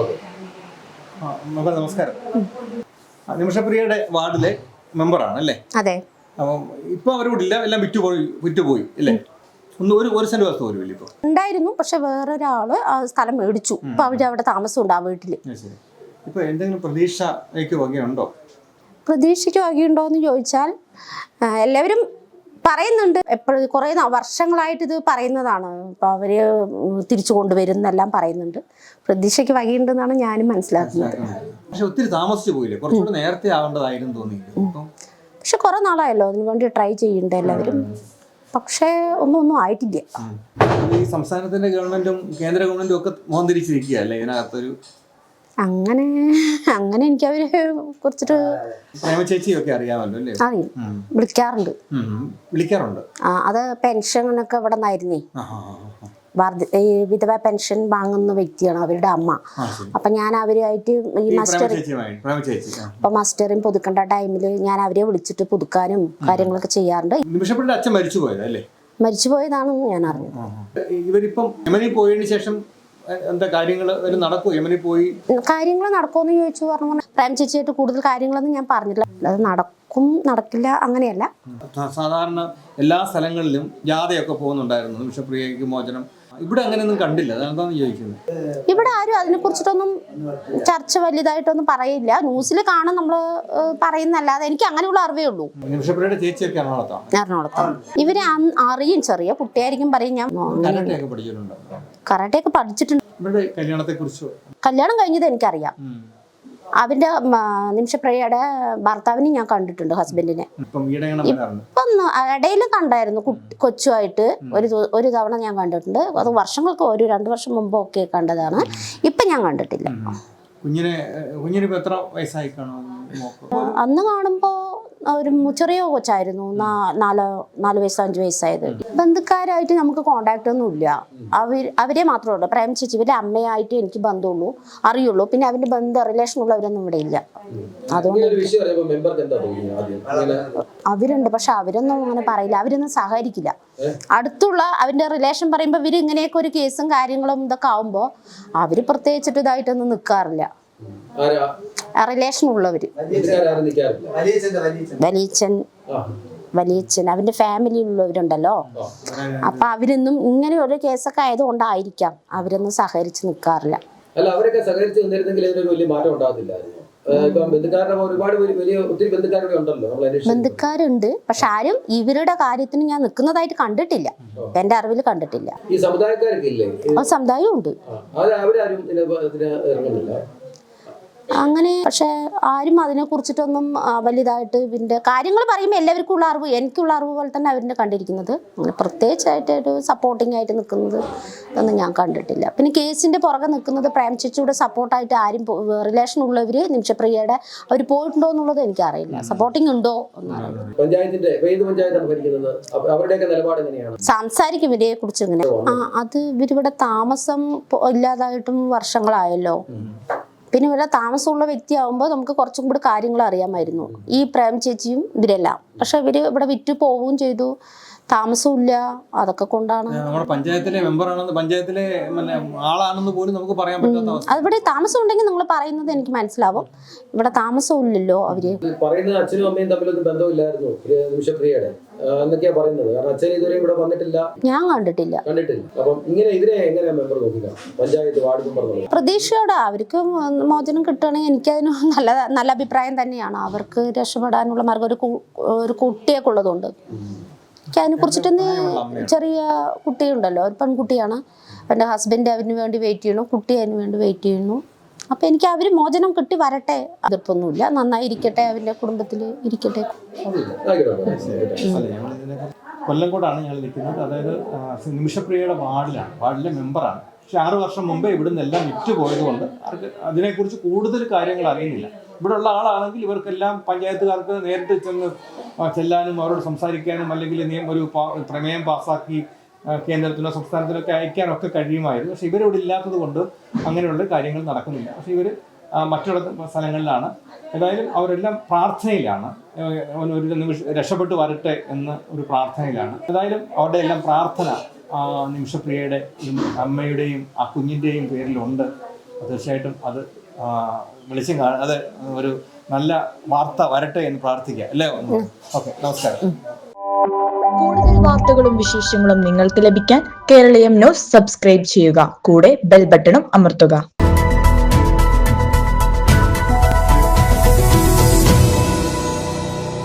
Okay. നമസ്കാരം. നിമിഷപ്രിയയുടെ വാർഡിലെ മെമ്പറാണ് അല്ലേ? അതെ. അപ്പം ഇപ്പൊ അവരോട് ഇല്ല എല്ലാം വിറ്റുപോയി വിറ്റുപോയി അല്ലേ? ഒന്ന് ഒരു ഒരു സെന്റ് വസ്തു പോലും ഇല്ല ഇപ്പൊ. ഉണ്ടായിരുന്നു പക്ഷെ വേറൊരാൾ ആ സ്ഥലം മേടിച്ചു. ഇപ്പൊ അവർ അവിടെ താമസമുണ്ട് ആ വീട്ടിൽ. ഇപ്പൊ എന്തെങ്കിലും പ്രതീക്ഷയ്ക്ക് വകയുണ്ടോ? പ്രതീക്ഷയ്ക്ക് വകയുണ്ടോ എന്ന് ചോദിച്ചാൽ എല്ലാവരും പറയുന്നുണ്ട്. എപ്പോഴും കുറേ വർഷങ്ങളായിട്ട് ഇത് പറയുന്നതാണ്. ഇപ്പൊ അവർ തിരിച്ചു കൊണ്ടുവരും എന്നെല്ലാം പറയുന്നുണ്ട്. പ്രതീക്ഷയ്ക്ക് വകയുണ്ടെന്നാണ് ഞാനും മനസ്സിലാക്കുന്നത്. പക്ഷെ ഒത്തിരി താമസിച്ചു പോയില്ലേ? കുറച്ചുകൂടെ നേരത്തെ ആവേണ്ടതായിരുന്നു തോന്നി പക്ഷെ കുറെ നാളായല്ലോ. അതിന് വേണ്ടി ട്രൈ ചെയ്യുന്നുണ്ട് എല്ലാവരും? പക്ഷേ ഒന്നും ഒന്നും ആയിട്ടില്ല. ഈ സംസ്ഥാനത്തിന്റെ ഗവൺമെന്റും കേന്ദ്ര ഗവൺമെന്റും ഒക്കെ മോഹം തിരിച്ചിരിക്കുക അല്ലേ? ഇതിനകത്തൊരു അങ്ങനെ അങ്ങനെ എനിക്ക് അവരെ കുറച്ചിട്ട് ചേച്ചിയൊക്കെ അറിയാമല്ലോ അല്ലേ? വിളിക്കാറുണ്ട്. വിളിക്കാറുണ്ട്. ആ, അത് പെൻഷനൊക്കെ ഇവിടെ നിന്നായിരുന്നേ. ഈ വിധവ പെൻഷൻ വാങ്ങുന്ന വ്യക്തിയാണ് അവരുടെ അമ്മ. അപ്പൊ ഞാൻ അവരുമായിട്ട് ഈ ആ. അപ്പൊ മസ്റ്ററിങ് പുതുക്കേണ്ട ടൈമിൽ ഞാൻ അവരെ വിളിച്ചിട്ട് പുതുക്കാനും കാര്യങ്ങളൊക്കെ ചെയ്യാറുണ്ട്. അച്ഛൻ മരിച്ചു പോയത് മരിച്ചുപോയതാണ് ഞാൻ അറിഞ്ഞത് ഇവരിപ്പം പോയതിനു ശേഷം എന്താ കാര്യങ്ങൾ നടക്കും യമനിൽ പോയി? കാര്യങ്ങൾ നടക്കുമെന്ന് ചോദിച്ചു പറഞ്ഞു. പ്രേം ചേച്ചിയായിട്ട് കൂടുതൽ കാര്യങ്ങളൊന്നും ഞാൻ പറഞ്ഞില്ല അത് നടക്കും നടക്കില്ല അങ്ങനെയല്ല. സാധാരണ എല്ലാ സ്ഥലങ്ങളിലും ജാഥയൊക്കെ പോകുന്നുണ്ടായിരുന്നു. വിഷപ്രിയക്ക് മോചനം. ഇവിടെ അങ്ങനെയൊന്നും കണ്ടില്ല. ചോദിക്കുന്നത്. ഇവിടെ ആരും അതിനെ കുറിച്ചിട്ടൊന്നും ചർച്ച വലുതായിട്ടൊന്നും പറയില്ല. ന്യൂസിൽ കാണാൻ നമ്മൾ പറയുന്നല്ലാതെ എനിക്ക് അങ്ങനെയുള്ള അറിവേ ഉള്ളൂ. എറണാകുളത്താണ്? ഇവരെ അറിയും ചെറിയ കുട്ടിയായിരിക്കും പറയും ഞാൻ. കരാട്ടയൊക്കെ പഠിച്ചിട്ടുണ്ട്? കറാട്ടയൊക്കെ പഠിച്ചിട്ടുണ്ട്. ഇവരുടെ കല്യാണം കഴിഞ്ഞത് എനിക്കറിയാം. അവന്റെ നിമിഷപ്രിയയുടെ ഭർത്താവിനെ ഞാൻ കണ്ടിട്ടുണ്ട് ഹസ്ബൻഡിനെ. ഇപ്പം ഇടയിൽ കണ്ടായിരുന്നു കൊച്ചുമായിട്ട്. ഒരു ഒരു തവണ ഞാൻ കണ്ടിട്ടുണ്ട്. അത് വർഷങ്ങൾക്ക് ഒരു രണ്ട് വർഷം മുമ്പൊക്കെ കണ്ടതാണ്. ഇപ്പം ഞാൻ കണ്ടിട്ടില്ല. കുഞ്ഞിനെ കുഞ്ഞിന് എത്ര വയസ്സായി കാണും അന്ന് കാണുമ്പോൾ ഒരു ചെറിയ കൊച്ചായിരുന്നു. നാല് നാല് വയസ്സ് അഞ്ച് വയസ്സായത്. ബന്ധുക്കാരായിട്ട് നമുക്ക് കോണ്ടാക്ട് ഒന്നും ഇല്ല അവർ അവരെ മാത്രമേ ഉള്ളൂ. പ്രേം ചേച്ചി ഇവരുടെ അമ്മയായിട്ട് എനിക്ക് ബന്ധമുള്ളൂ. അറിയുള്ളൂ. പിന്നെ അവന്റെ ബന്ധ റിലേഷൻ ഉള്ളവരൊന്നും ഇവിടെ ഇല്ല. അതുകൊണ്ട് അവരുണ്ട്. പക്ഷെ അവരൊന്നും അങ്ങനെ പറയില്ല. അവരൊന്നും സഹകരിക്കില്ല. അടുത്തുള്ള അവന്റെ റിലേഷൻ പറയുമ്പോൾ ഇവർ ഇങ്ങനെയൊക്കെ ഒരു കേസും കാര്യങ്ങളും ഇതൊക്കെ ആവുമ്പോൾ അവർ പ്രത്യേകിച്ചിട്ട് ഇതായിട്ടൊന്നും നിൽക്കാറില്ല റിലേഷൻ ഉള്ളവര് വലിയച്ഛൻ. വലിയച്ഛൻ അവന്റെ ഫാമിലിയിലുള്ളവരുണ്ടല്ലോ അപ്പൊ അവരൊന്നും ഇങ്ങനെ ഒരു കേസൊക്കെ ആയതുകൊണ്ടായിരിക്കാം അവരൊന്നും സഹകരിച്ച് നിൽക്കാറില്ല. അല്ല അവരൊക്കെ സഹകരിച്ച് നിന്നിരുന്നെങ്കിൽ ഇതിനൊരു വലിയ മാറ്റം ഉണ്ടാകത്തില്ലായിരുന്നു ബന്ധുക്കാരുണ്ട് പക്ഷെ ആരും ഇവരുടെ കാര്യത്തിന് ഞാൻ നിൽക്കുന്നതായിട്ട് കണ്ടിട്ടില്ല. എന്റെ അറിവിൽ കണ്ടിട്ടില്ല. ഈ സമുദായക്കാരൊക്കെ സമുദായം ഉണ്ട് ആ, അത് അവരാരും ഇതിന് ഇതിന് ഇറങ്ങുന്നില്ല അങ്ങനെ പക്ഷെ ആരും അതിനെ കുറിച്ചിട്ടൊന്നും വലുതായിട്ട് ഇതിന്റെ കാര്യങ്ങൾ പറയുമ്പോൾ എല്ലാവർക്കും ഉള്ള അറിവ് എനിക്കുള്ള അറിവ് പോലെ തന്നെ അവരിനെ കണ്ടിരിക്കുന്നത്. അങ്ങനെ പ്രത്യേകിച്ചായിട്ട് ഒരു സപ്പോർട്ടിംഗ് ആയിട്ട് നിൽക്കുന്നത് ഒന്നും ഞാൻ കണ്ടിട്ടില്ല. പിന്നെ കേസിന്റെ പുറകെ നിൽക്കുന്നത് പ്രേം ചേച്ചിയുടെ സപ്പോർട്ടായിട്ട് ആരും റിലേഷൻ ഉള്ളവര് നിമിഷപ്രിയയുടെ അവർ പോയിട്ടുണ്ടോ എന്നുള്ളത് എനിക്ക് അറിയില്ല സപ്പോർട്ടിംഗ് ഉണ്ടോ പഞ്ചായത്തിന്റെ ഇപ്പൊ ഏത് പഞ്ചായത്താണ് അവരുടെയൊക്കെ നിലപാട് എങ്ങനെയാണ്? സംസാരിക്കും ഇവരെ കുറിച്ച് ഇങ്ങനെ. ആ അത് ഇവരിവിടെ താമസം ഇല്ലാതായിട്ടും വർഷങ്ങളായല്ലോ. പിന്നെ ഇവിടെ താമസമുള്ള വ്യക്തിയാവുമ്പോൾ നമുക്ക് കുറച്ചും കൂടി കാര്യങ്ങൾ അറിയാമായിരുന്നു. ഈ പ്രേം ചേച്ചിയും ഇവരെല്ലാം. പക്ഷെ ഇവർ ഇവിടെ വിറ്റ് പോവുകയും ചെയ്തു. താമസമില്ല അതൊക്കെ കൊണ്ടാണ്. നമ്മുടെ പഞ്ചായത്തിലെ മെമ്പറാണെന്ന് പഞ്ചായത്തിലെ പിന്നെ ആളാണെന്ന് പോലും നമുക്ക് പറയാൻ പറ്റാത്ത അവസ്ഥ. അതിവിടെ താമസം ഉണ്ടെങ്കിൽ നിങ്ങൾ പറയുന്നത് എനിക്ക് മനസ്സിലാവും. ഇവിടെ താമസമില്ലല്ലോ അവർ. പറയുന്നത് അച്ഛനും അമ്മയും തമ്മിലൊന്നും ബന്ധമില്ലായിരുന്നു. ഇത് നിമിഷപ്രിയയുടെ. ആ, എന്നൊക്കെയാ പറയുന്നത്. കാരണം അച്ഛൻ ഇതുവരെ ഇവിടെ വന്നിട്ടില്ല. ഞാൻ കണ്ടിട്ടില്ല. കണ്ടിട്ടില്ല. അപ്പം ഇങ്ങനെ ഇതിനെ മെമ്പർ നോക്കുക? പഞ്ചായത്ത് വാർഡ് മെമ്പർ പ്രതീക്ഷയോടെ അവർക്ക് മോചനം കിട്ടുകയാണെങ്കിൽ എനിക്കതിന് നല്ല നല്ല അഭിപ്രായം തന്നെയാണ്. അവർക്ക് രക്ഷപ്പെടാനുള്ള മാർഗം ഒരു ഒരു കുട്ടിയൊക്കെ ഉള്ളതുകൊണ്ട്. എനിക്ക് അതിനെ കുറിച്ചിട്ടൊന്ന് ചെറിയ കുട്ടിയുണ്ടല്ലോ. ഒരു പെൺകുട്ടിയാണ്. എന്റെ ഹസ്ബൻഡ് അതിന് വേണ്ടി വെയിറ്റ് ചെയ്യണു കുട്ടി അതിന് വേണ്ടി വെയിറ്റ് ചെയ്യുന്നു. അപ്പം എനിക്ക് അവർ മോചനം കിട്ടി വരട്ടെ. അതിപ്പൊന്നുമില്ല നന്നായി ഇരിക്കട്ടെ അവന്റെ കുടുംബത്തിൽ ഇരിക്കട്ടെ. ആയിക്കോട്ടെ അല്ല ഞങ്ങൾ ഇതിനെ കൊല്ലംകോടാണ് ഞങ്ങൾ നിൽക്കുന്നത്. അതായത് നിമിഷപ്രിയയുടെ വാർഡിലാണ്. വാർഡിലെ മെമ്പറാണ് പക്ഷെ ആറ് വർഷം മുമ്പേ ഇവിടുന്ന് എല്ലാം വിറ്റ് പോയതുകൊണ്ട് അവർക്ക് അതിനെക്കുറിച്ച് കൂടുതൽ കാര്യങ്ങൾ അറിയുന്നില്ല. ഇവിടെ ഉള്ള ആളാണെങ്കിൽ ഇവർക്കെല്ലാം പഞ്ചായത്തുകാർക്ക് നേരിട്ട് ചെന്ന് ചെല്ലാനും അവരോട് സംസാരിക്കാനും അല്ലെങ്കിൽ നിയമം ഒരു പ്രമേയം പാസ്സാക്കി കേന്ദ്രത്തിലോ സംസ്ഥാനത്തിനോ ഒക്കെ അയക്കാനൊക്കെ കഴിയുമായിരുന്നു. പക്ഷെ ഇവരിവിടെ ഇല്ലാത്തത് കൊണ്ട് അങ്ങനെയുള്ള കാര്യങ്ങൾ നടക്കുന്നില്ല. പക്ഷെ ഇവർ മറ്റുള്ള സ്ഥലങ്ങളിലാണ്. ഏതായാലും അവരെല്ലാം പ്രാർത്ഥനയിലാണ്. ഒരു നിമിഷം രക്ഷപ്പെട്ടു വരട്ടെ എന്ന ഒരു പ്രാർത്ഥനയിലാണ്. ഏതായാലും അവരുടെ എല്ലാം പ്രാർത്ഥന നിമിഷപ്രിയയുടെ അമ്മയുടെയും ആ കുഞ്ഞിന്റെയും പേരിലുണ്ട്. തീർച്ചയായിട്ടും അത് വെളിച്ചം കാണ. അത് ഒരു നല്ല വാർത്ത വരട്ടെ എന്ന് പ്രാർത്ഥിക്കുക അല്ലേ ഓക്കെ നമസ്കാരം. കൂടുതൽ വാർത്തകളും വിശേഷങ്ങളും നിങ്ങൾക്ക് ലഭിക്കാൻ കേരളീയം ന്യൂസ് സബ്സ്ക്രൈബ് ചെയ്യുക. കൂടെ ബെൽ ബട്ടണും അമർത്തുക.